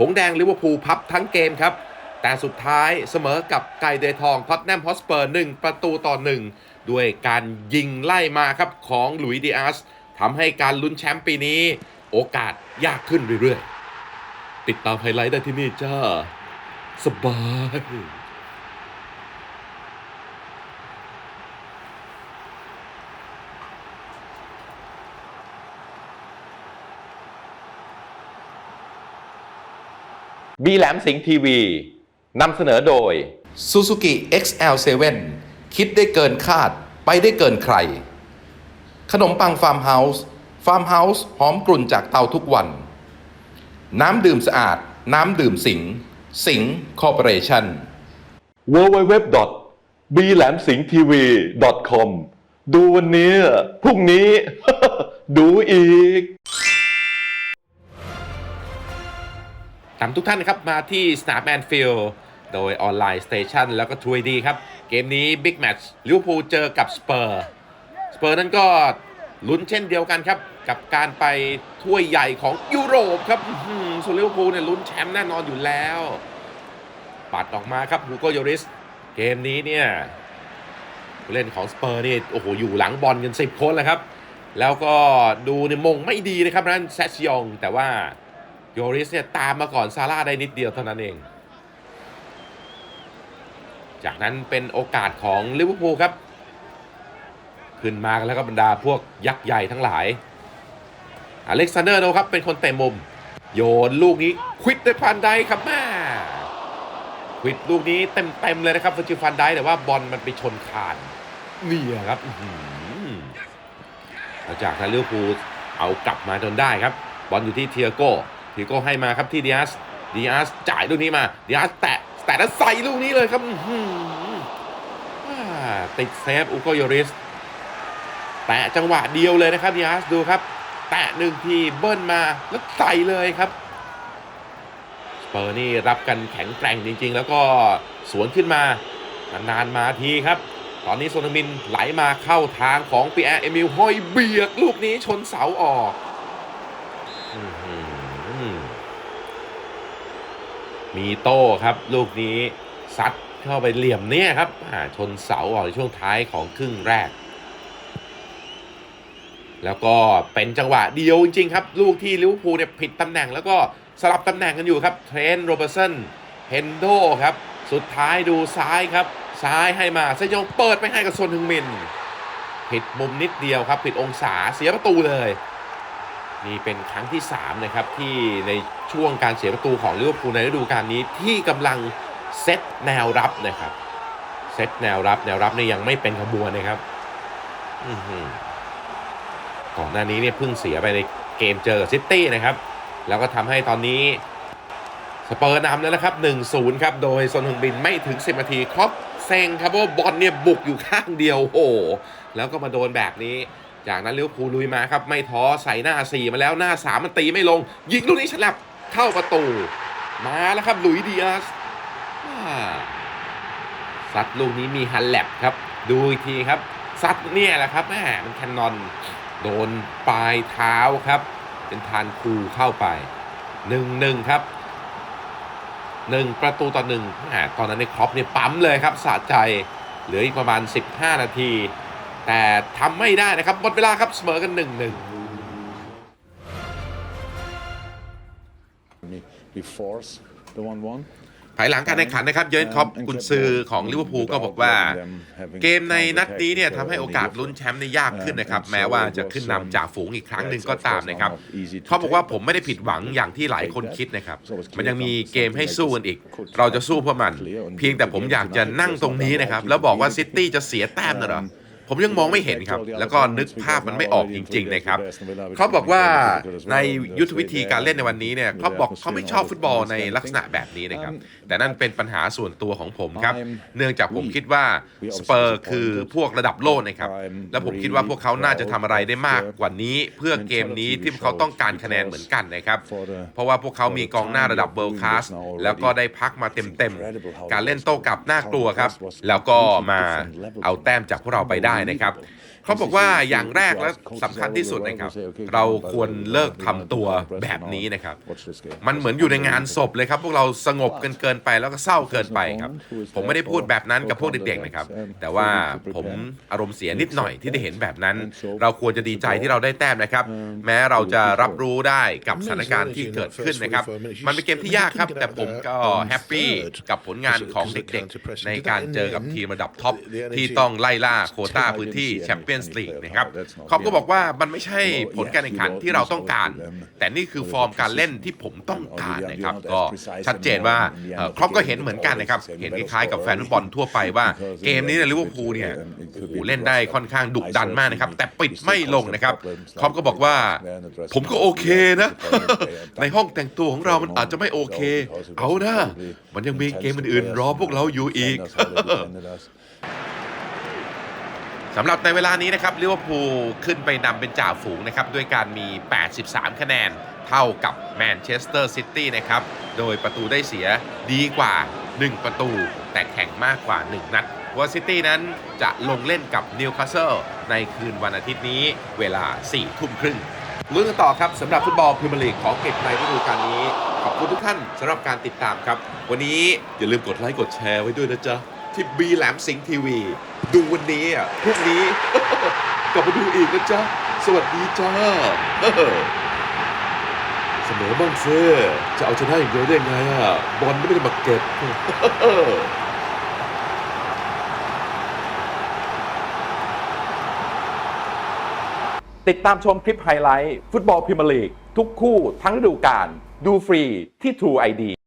หงแดงลิเวอร์พูลพับทั้งเกมครับ แต่สุดท้ายเสมอกับไก่เดทองท็อตแนมฮอสเปอร์1ประตูต่อ1ด้วยการยิงไล่มาครับของหลุยส์ดีอาสทำให้การลุ้นแชมป์ปีนี้ โอกาสยากขึ้นเรื่อยๆ ติดตามไฮไลท์ได้ที่นี่จ้า สบาย บีแหลมสิงห์ทีวีนำเสนอโดย Suzuki XL7 คิดได้เกินคาด ไปได้เกินใคร ขนมปังฟาร์มเฮาส์ฟาร์มเฮาส์หอมกลุ่นจากเตาทุกวัน น้ำดื่มสะอาด น้ำดื่มสิง สิงคอร์ปอเรชั่น w w w b แหลมสิงห์ทีวี com ดูวันนี้ พรุ่งนี้ ดูอีก ตามทุกท่านนะครับมาที่สนามแอนฟิลด์โดยออนไลน์สเตชันแล้วก็ทรูดีครับ เกมนี้บิ๊กแมตช์ลิเวอร์พูลเจอกับสเปอร์สเปอร์นั้นก็ลุ้นเช่นเดียวกันครับ กับการไปถ้วยใหญ่ของยุโรปครับส่วนลิเวอร์พูลเนี่ยลุ้นแชมป์แน่นอนอยู่แล้วปัดออกมาครับฮูโกโยริส เกมนี้เนี่ยผู้เล่นของสเปอร์นี่โอ้โหอยู่หลังบอลกันสิบคนเลยครับ แล้วก็ดูเนี่ยมงไม่ดีนะครับนั้นแซชยองแต่ว่า โยริสเนี่ยตามมาก่อนซาร่าได้นิดเดียวเท่านั้นเอง จากนั้นเป็นโอกาสของลิเวอร์พูลครับ ขึ้นมากันแล้วก็บรรดาพวกยักษ์ใหญ่ทั้งหลาย อเล็กซานเดอร์โนครับ เป็นคนเตะมุม โยนลูกนี้ควิดด้วยฟันไดครับแม่ควิดลูกนี้เต็มๆเลยนะครับฟิจิฟันไดแต่ว่าบอลมันไปชนคานนี่อะครับอื้อหือแล้วจากนั้นลิเวอร์พูลเอากลับมาจนได้ครับ บอลอยู่ที่เทียโก้เทียโก้ให้มาครับที่ดิอาสดิอาสจ่ายลูกนี้มาดิอาสแตะแตะแล้วใส่ลูกนี้เลยครับติดเซฟอุโกโยริส แตะจังหวะเดียวเลยนะครับดิอาสดูครับ แตะหนึ่งทีเบิ้ลมาแล้วใส่เลยครับสเปอร์นี่รับกันแข็งแกร่งจริง ๆ แล้วก็สวนขึ้นมานานๆมาทีครับตอนนี้โซนมินไหลมาเข้าทางของปีแอร์เอมิลฮอยเบียกลูกนี้ชนเสาออก มีโต้ครับ ลูกนี้ซัดเข้าไปเหลี่ยมเนี่ยครับาชนเสาออกในช่วงท้ายของครึ่งแรก แล้วก็เป็นจังหวะเดียวจริงๆครับ ลูกที่ลิเวอร์พูลเนี่ยผิดตำแหน่ง แล้วก็สลับตำแหน่งกันอยู่ครับ เทรนต์โรเบอร์สันเฮนโดครับ สุดท้ายดูซ้ายครับ ซ้ายให้มาเซยองเปิดไปให้กับโซนฮึงมิน ผิดมุมนิดเดียวครับ ผิดองศาเสียประตูเลย นี่เป็นครั้งที่ 3 นะครับ ที่ในช่วงการเสียประตูของลิเวอร์พูลในฤดูกาลนี้ที่กำลังเซตแนวรับนะครับ เซตแนวรับแนวรับเนี่ยยังไม่เป็นขบวนนะครับอือหือก่อนหน้านี้เนี่ยเพิ่งเสียไปในเกมเจอซิตี้นะครับ แล้วก็ทำให้ตอนนี้สเปอร์นำแล้วนะครับ 1-0 ครับ โดยซนฮึงบินไม่ถึง 10 นาที ครอปเซงครับว่าบอลเนี่ยบุกอยู่ข้างเดียวโอ้แล้วก็มาโดนแบบนี้ จากนั้นเลิเวพูลุยมาครับ ไม่ท้อใส่หน้า 4 มาแล้วหน้า 3 มันตีไม่ลง ยิงลูกนี้ฉลับเข้าประตู มาแล้วครับ หลุยส์ดีอาสซัดลูกนี้มีฮันแลบครับ ดูอีกทีครับ ซัดเนี่ยแหละครับแหมมันแคนนอน โดนปลายเท้าครับ เป็นทานคูเข้าไปหนึ่งหนึ่งครับหนึ่งประตูต่อหนึ่งแหมตอนนั้นในครอปเนี่ยปั๊มเลยครับสะใจ เหลืออีกประมาณ 15 นาที แต่ทำไม่ได้นะครับหมดเวลาครับเสมอกันหนึ่งหนึ่ง We force the 1-1. ภายหลังการแข่งขันนะครับ เยอร์นครอปกุนซือของลิเวอร์พูลก็บอกว่า เกมในนัดนี้เนี่ยทำให้โอกาสลุ้นแชมป์ได้ยากขึ้นนะครับ แม้ว่าจะขึ้นนำจ่าฝูงอีกครั้งหนึ่งก็ตามนะครับเขาบอกว่าผมไม่ได้ผิดหวังอย่างที่หลายคนคิดนะครับ มันยังมีเกมให้สู้กันอีก เราจะสู้เพื่อมัน เพียงแต่ผมอยากจะนั่งตรงนี้นะครับ แล้วบอกว่าซิตี้จะเสียแต้มนะเหรอ ผมยังมองไม่เห็นครับ แล้วก็นึกภาพมันไม่ออกจริง ๆ นะครับเขาบอกว่าในยุทธวิธีการเล่นในวันนี้เนี่ยเขาบอกเขาไม่ชอบฟุตบอลในลักษณะแบบนี้นะครับ แต่นั่นเป็นปัญหาส่วนตัวของผมครับ เนื่องจากผมคิดว่าสเปอร์คือพวกระดับโลกนะครับ และผมคิดว่าพวกเขาน่าจะทำอะไรได้มากกว่านี้ เพื่อเกมนี้ที่พวกเขาต้องการคะแนนเหมือนกันนะครับ เพราะว่าพวกเขามีกองหน้าระดับเวิลด์คลาสแล้วก็ได้พักมาเต็มๆ การเล่นโต้กลับน่ากลัวครับ แล้วก็มาเอาแต้มจากพวกเราไปได้นะครับเขาบอกว่าอย่างแรกและสำคัญที่สุดนะครับ เราควรเลิกทำตัวแบบนี้นะครับ มันเหมือนอยู่ในงานศพเลยครับพวกเราสงบกันเกินไปแล้วก็เศร้าเกินไปครับ ผมไม่ได้พูดแบบนั้นกับพวกเด็กๆนะครับ แต่ว่าผมอารมณ์เสียนิดหน่อยที่ได้เห็นแบบนั้น เราควรจะดีใจที่เราได้แต้มนะครับ แม้เราจะรับรู้ได้กับสถานการณ์ที่เกิดขึ้นนะครับ มันเป็นเกมที่ยากครับ แต่ผมก็แฮปปี้กับผลงานของเด็กๆ ในการเจอกับทีมระดับท็อปที่ต้องไล่ล่าโควต้าพื้นที่แชมเปี้ยนส์ลีกนะครับครอบก็บอกว่ามันไม่ใช่ผลการแข่งขันที่เราต้องการ แต่นี่คือฟอร์มการเล่นที่ผมต้องการนะครับ ก็ชัดเจนว่าเอ่อครอปก็เห็นเหมือนกันนะครับ เห็นคล้ายๆกับแฟนฟุตบอลทั่วไปว่าเกมนี้ในลิเวอร์พูลเนี่ยโอ้โหเล่นได้ค่อนข้างดุดันมากนะครับ แต่ปิดไม่ลงนะครับครอปก็บอกว่า ผมก็โอเคนะ ในห้องแต่งตัวของเรามันอาจจะไม่โอเค เอานะมันยังมีเกมอื่นๆรอพวกเราอยู่อีก สำหรับในเวลานี้นะครับลิเวอร์พูลขึ้นไปนำเป็นจ่าฝูงนะครับด้วยการมี 83 คะแนนเท่ากับแมนเชสเตอร์ซิตี้นะครับ โดยประตูได้เสียดีกว่า 1 ประตู แต่แข่งมากกว่า 1 นัดว่าซิตี้นั้นจะลงเล่นกับนิวคาสเซิลในคืนวันอาทิตย์นี้เวลา 4 ทุ่มครึ่งลุ้นกันต่อครับสำหรับฟุตบอลพรีเมียร์ลีกของเก็บในฤดูกาลนี้ ขอบคุณทุกท่านสำหรับการติดตามครับ วันนี้อย่าลืมกดไลค์กดแชร์ไว้ด้วยนะจ๊ะ ที่บีแหลมสิงห์ทีวี ดูวันนี้อะพรุ่งนี้ กลับมาดูอีกนะจ๊ะ สวัสดีจ้าเสมอบ้างเซ่จะเอาชนะอย่างเดียวได้ไงอะ บอลไม่ได้มาเก็บติดตามชมคลิปไฮไลท์ ฟุตบอลพรีเมียร์ลีก ทุกคู่ทั้งฤดูกาลดูฟรีที่ True ID